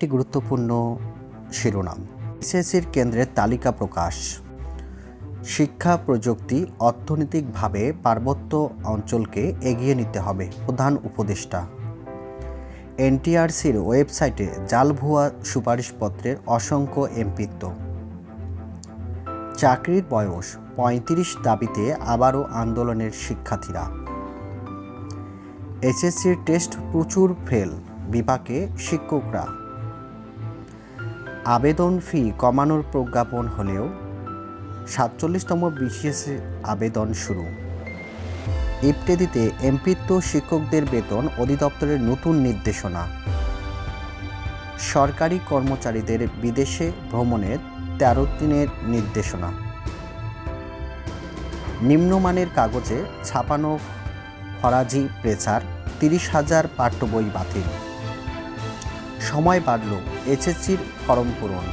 কয়েকটি গুরুত্বপূর্ণ শিরোনাম। এসএসসির কেন্দ্রের তালিকা প্রকাশ। শিক্ষা প্রযুক্তি অর্থনৈতিকভাবে পার্বত্য অঞ্চলকে এগিয়ে নিতে হবে, প্রধান উপদেষ্টা। এনটিআরসির ওয়েবসাইটে জাল ভুয়া সুপারিশপত্রের অসংখ্য এমপিত্ব। চাকরির বয়স পঁয়ত্রিশ দাবিতে আবারও আন্দোলনের শিক্ষার্থীরা। এসএসসির টেস্ট প্রচুর ফেল, বিপাকে শিক্ষকরা। আবেদন ফি কমানোর প্রজ্ঞাপন হলেও সাতচল্লিশতম বিশেষ আবেদন শুরু। ইফতেদিতে এমপিত্ব শিক্ষকদের বেতন অধিদপ্তরের নতুন নির্দেশনা। সরকারি কর্মচারীদের বিদেশে ভ্রমণের তেরো দিনের নির্দেশনা। নিম্নমানের কাগজে ছাপানো ফরাজি প্রেসার তিরিশ হাজার পাঠ্য বই বাতিল। সময় বাড়ল। এসএসসির ফরম পূরণ।